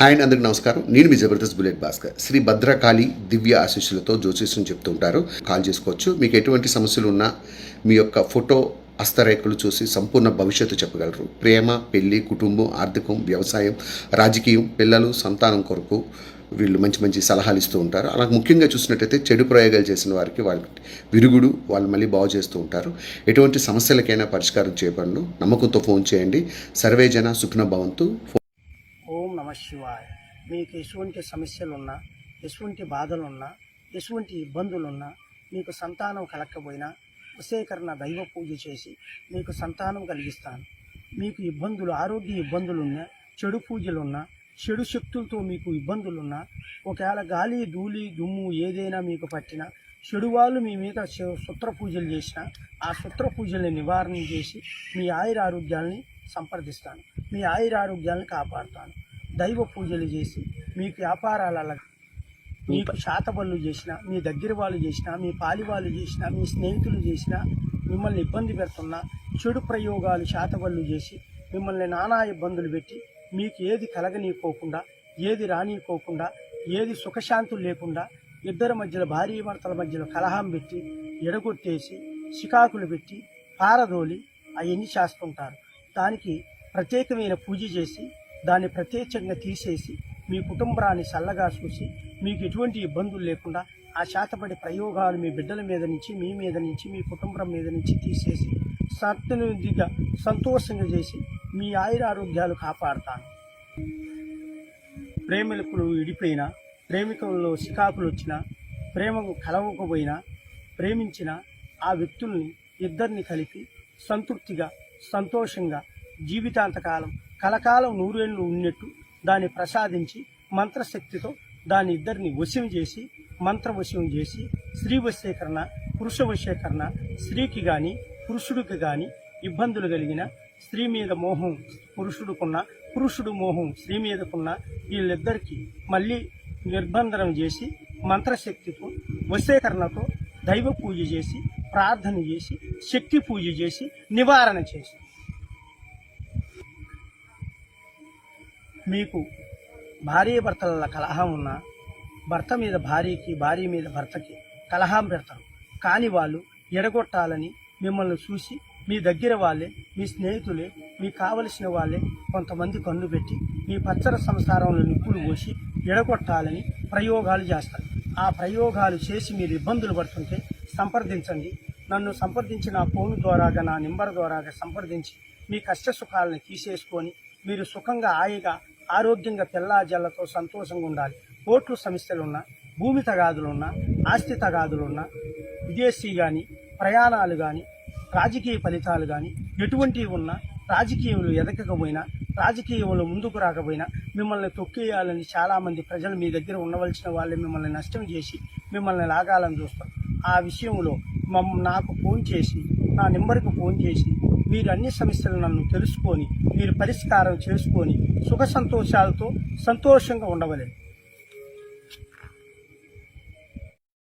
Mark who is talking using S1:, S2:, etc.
S1: Hi అండి అందరికి నమస్కారం. నేను మీ జబర్దస్త్ బుల్లెట్ భాస్కర్. శ్రీ భద్రకాళి దివ్య ఆశీస్సులతో జ్యోతిష్యం చెప్తూ ఉంటారు కాల్ చేసుకోవచ్చు. మీకు ఎటువంటి సమస్యలు ఉన్నా మీ యొక్క ఫోటో హస్తరేఖలు చూసి సంపూర్ణ భవిష్యత్తు చెప్పగలరు. ప్రేమ పెళ్ళి కుటుంబం ఆర్థికం వ్యవసాయం రాజకీయం పిల్లలు సంతానం కొరకు వీళ్ళు మంచి మంచి సలహాలు ఇస్తూ ఉంటారు. అలా ముఖ్యంగా చూసినట్టయితే చెడు ప్రయోగాలు చేసిన వారికి వాళ్ళకి విరుగుడు వాళ్ళు మళ్ళీ బాగు చేస్తూ ఉంటారు. ఎటువంటి సమస్యలకైనా పరిష్కారం చేయబడను నమ్మకంతో ఫోన్ చేయండి. సర్వేజన సుఖ్న భవంతు.
S2: శివాయ. మీకు ఎటువంటి సమస్యలున్నా ఎటువంటి బాధలున్నా ఎటువంటి ఇబ్బందులున్నా మీకు సంతానం కలగకపోయినా వశీకరణ దైవ పూజ చేసి మీకు సంతానం కలిగిస్తాను. మీకు ఇబ్బందులు ఆరోగ్య ఇబ్బందులున్నా చెడు పూజలున్నా చెడు శక్తులతో మీకు ఇబ్బందులున్నా ఒకవేళ గాలి ధూళి దుమ్ము ఏదైనా మీకు పట్టినా చెడు వాళ్ళు మీ మీద శ- శుత్ర పూజలు చేసినా ఆ శుత్ర పూజల్ని నివారణ చేసి మీ ఆయుర ఆరోగ్యాల్ని సంప్రదిస్తాను. మీ ఆయుర ఆరోగ్యాలను కాపాడుతాను. దైవ పూజలు చేసి మీకు వ్యాపారాల మీకు శాతబళ్ళు చేసిన మీ దగ్గర వాళ్ళు చేసిన మీ పాలి వాళ్ళు చేసిన మీ స్నేహితులు చేసిన మిమ్మల్ని ఇబ్బంది పెడుతున్నా చెడు ప్రయోగాలు శాతబళ్ళు చేసి మిమ్మల్ని నానా ఇబ్బందులు పెట్టి మీకు ఏది కలగనీయకోకుండా ఏది రానీయకోకుండా ఏది సుఖశాంతులు లేకుండా ఇద్దరి మధ్యలో భార్య భర్తల మధ్యలో కలహం పెట్టి ఎడగొట్టేసి చికాకులు పెట్టి పారదోలి అవన్నీ చేస్తుంటారు. దానికి ప్రత్యేకమైన పూజ చేసి దాన్ని ప్రత్యేకంగా తీసేసి మీ కుటుంబాన్ని చల్లగా చూసి మీకు ఎటువంటి ఇబ్బందులు లేకుండా ఆ శాతపడి ప్రయోగాలు మీ బిడ్డల మీద నుంచి మీ మీద నుంచి మీ కుటుంబం మీద నుంచి తీసేసి సత్తునిదిగా సంతోషంగా చేసి మీ ఆయుర ఆరోగ్యాలు కాపాడుతాను. ప్రేమికులు విడిపోయినా ప్రేమికుల్లో సికాకులు వచ్చినా ప్రేమకు కలవకపోయినా ప్రేమించిన ఆ వ్యక్తుల్ని ఇద్దరిని కలిపి సంతృప్తిగా సంతోషంగా జీవితాంతకాలం కలకాలం నూరేళ్ళు ఉన్నట్టు దాన్ని ప్రసాదించి మంత్రశక్తితో దాని ఇద్దరిని వశం చేసి మంత్రవశం చేసి స్త్రీ వశీకరణ పురుష వశీకరణ స్త్రీకి కానీ పురుషుడికి కానీ ఇబ్బందులు కలిగిన స్త్రీ మీద మోహం పురుషుడుకున్న పురుషుడు మోహం స్త్రీ మీదకున్న వీళ్ళిద్దరికీ మళ్ళీ నిర్బంధనం చేసి మంత్రశక్తితో వశీకరణతో దైవ పూజ చేసి ప్రార్థన చేసి శక్తి పూజ చేసి నివారణ చేసి. మీకు భార్య భర్తల కలహం ఉన్నా భర్త మీద భార్యకి భార్య మీద భర్తకి కలహం పెడతారు. కానీ వాళ్ళు ఎడగొట్టాలని మిమ్మల్ని చూసి మీ దగ్గర వాళ్ళే మీ స్నేహితులే మీకు కావలసిన వాళ్ళే కొంతమంది కన్ను పెట్టి మీ పచ్చర సంసారంలో నిప్పులు పోసి ఎడగొట్టాలని ప్రయోగాలు చేస్తారు. ఆ ప్రయోగాలు చేసి మీరు ఇబ్బందులు పడుతుంటే సంప్రదించండి. నన్ను సంప్రదించి నా ఫోన్ ద్వారాగా నా నెంబర్ ద్వారాగా సంప్రదించి మీ కష్ట సుఖాలను తీసేసుకొని మీరు సుఖంగా హాయిగా ఆరోగ్యంగా పిల్లాజల్లతో సంతోషంగా ఉండాలి. కోట్లు సమస్యలున్నా భూమి తగాదులున్నా ఆస్తి తగాదులున్నా విదేశీ కానీ ప్రయాణాలు కానీ రాజకీయ ఫలితాలు కానీ ఎటువంటివి ఉన్నా రాజకీయంలో ఎదగకపోయినా రాజకీయంలో ముందుకు రాకపోయినా మిమ్మల్ని తొక్కేయాలని చాలామంది ప్రజలు మీ దగ్గర ఉండవలసిన వాళ్ళే మిమ్మల్ని నష్టం చేసి మిమ్మల్ని లాగాలని చూస్తారు. ఆ విషయంలో మమ్ నాకు ఫోన్ చేసి నా నెంబర్కి ఫోన్ చేసి మీరు అన్ని సమస్యలు నన్ను తెలుసుకొని మీరు పరిష్కారం చేసుకొని సుఖ సంతోషాలతో సంతోషంగా ఉండవలేదు